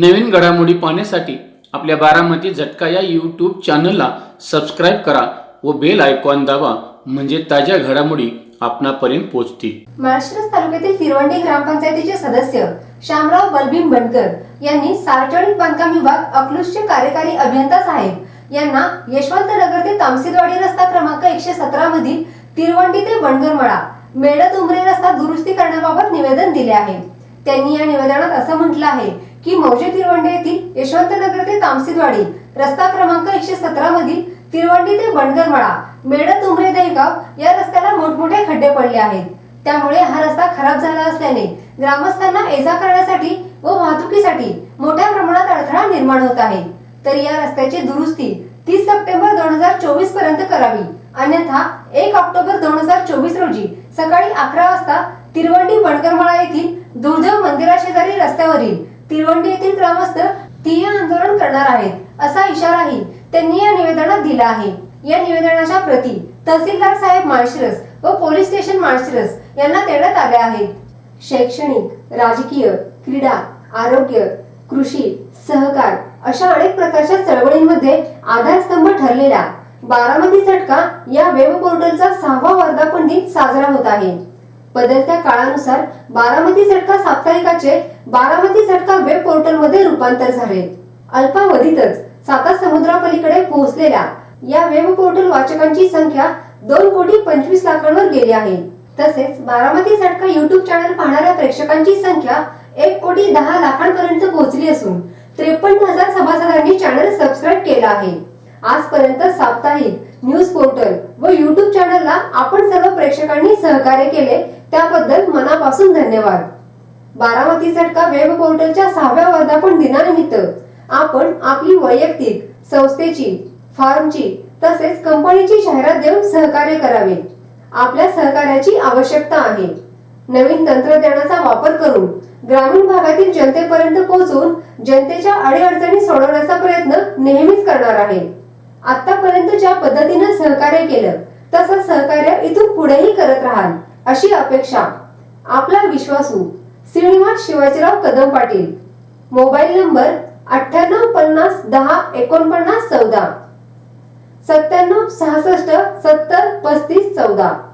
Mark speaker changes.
Speaker 1: नवीन घडामोडी पाहण्यासाठी आपल्या बारामती झटका या यूट्यूब चॅनलला सबस्क्राईब करा व बेल आयकॉन दाबा म्हणजे ताज्या घडामोडी आपणापर्यंत पोहोचतील.
Speaker 2: माळशिरस तालुक्यातील तिरवंडी ग्रामपंचायतीचे सदस्य श्यामराव बलबीम बनकर यांनी सार्वजनिक बांधकाम विभाग अकलूजचे कार्यकारी अभियंता साहेब यांना यशवंत नगर ते तामसीदवाडी रस्ता क्रमांक एकशे सतरा मधील तिरवंडी ते बनगरमळा मेडत उमरे रस्ता दुरुस्ती करण्याबाबत निवेदन दिले आहे. त्यांनी या निवेदनात असं म्हटलं आहे की मौजे तिरवंडी येथील यशवंत नगर ते तामसीदवाडी रस्ता क्रमांक एकशे सतरा मधील तिरवंडी ते बनगरमळा मेडत उमरे दहीगाव या रस्त्याला मोठमोठे खड्डे पडले आहेत. त्यामुळे हा रस्ता खराब झाला असल्याने ग्रामस्थांना एजा करण्यासाठी व वाहतुकीसाठी मोठ्या प्रमाणात अडथळा निर्माण होत आहे. तर या रस्त्याची दुरुस्ती तीस सप्टेंबर दोन हजार चोवीसपर्यंत करावी. अन्यथा एक ऑक्टोबर दोन हजार चोवीस रोजी सकाळी अकरा वाजता तिरवंडी बनकरमाळा येथील दुर्दैव मंदिराशेजारी रस्त्यावरील तिरवंडी येथील ग्रामस्थ तीय आंदोलन करणार आहेत असा इशाराही त्यांनी या निवेदनात दिला आहे. या निवेदनाच्या प्रती तहसीलदार साहेब माळशिरस व पोलीस स्टेशन माळशिरस यांना देण्यात आल्या आहेत शैक्षणिक राजकीय क्रीडा आरोग्य कृषी सहकार अशा अनेक प्रकारच्या चळवळींमध्ये आधारस्तंभ ठरलेला बारामती झटका या वेब पोर्टलचा सहावा वर्धापन दिन साजरा होत आहे. बदलत्या काळानुसार बारामती झटका साप्ताहिकाचे बारामती झटका वेब पोर्टलमध्ये रूपांतर झाले. अल्पावधीतच साता समुद्रापलीकडे पोहोचलेल्या या वेब पोर्टल वाचकांची संख्या दोन कोटी पंचवीस लाखांवर गेली आहे. तसेच बारामती झटका युट्यूब चॅनल पाहणाऱ्या प्रेक्षकांची संख्या एक कोटी दहा लाखांपर्यंत पोहोचली असून त्रेपन्न हजार सभासदांनी चॅनल सबस्क्राईब केला आहे. आजपर्यंत साप्ताहिक न्यूज पोर्टल व युट्यूब चॅनलला आपण सर्व प्रेक्षकांनी सहकार्य केले त्याबद्दल मनापासून धन्यवाद. बारामती झटका वेब पोर्टलच्या सहाव्या वर्धापन दिनानिमित्त आपण आपली वैयक्तिक संस्थेची फार्मची तसेच कंपनीची जाहिरात देऊन सहकार्य करावे. आपल्या सहकार्याची आवश्यकता आहे. नवीन तंत्रज्ञानाचा वापर करून ग्रामीण भागातील जनतेपर्यंत पोहोचून जनतेच्या अडीअडचणी सोडवण्याचा प्रयत्न नेहमीच करणार आहे. आतापर्यंत ज्या पद्धतीनं सहकार्य केलं तसं सहकार्य इथून पुढेही करत राहाल. अशी अपेक्षा. आपला विश्वासू श्रीनिवास शिवाजीराव कदम पाटील. मोबाईल नंबर अठ्ठ्याण्णव पन्नास दहा एकोणपन्नास चौदा. सत्त्याण्णव सहासष्ट सत्तर पस्तीस चौदा.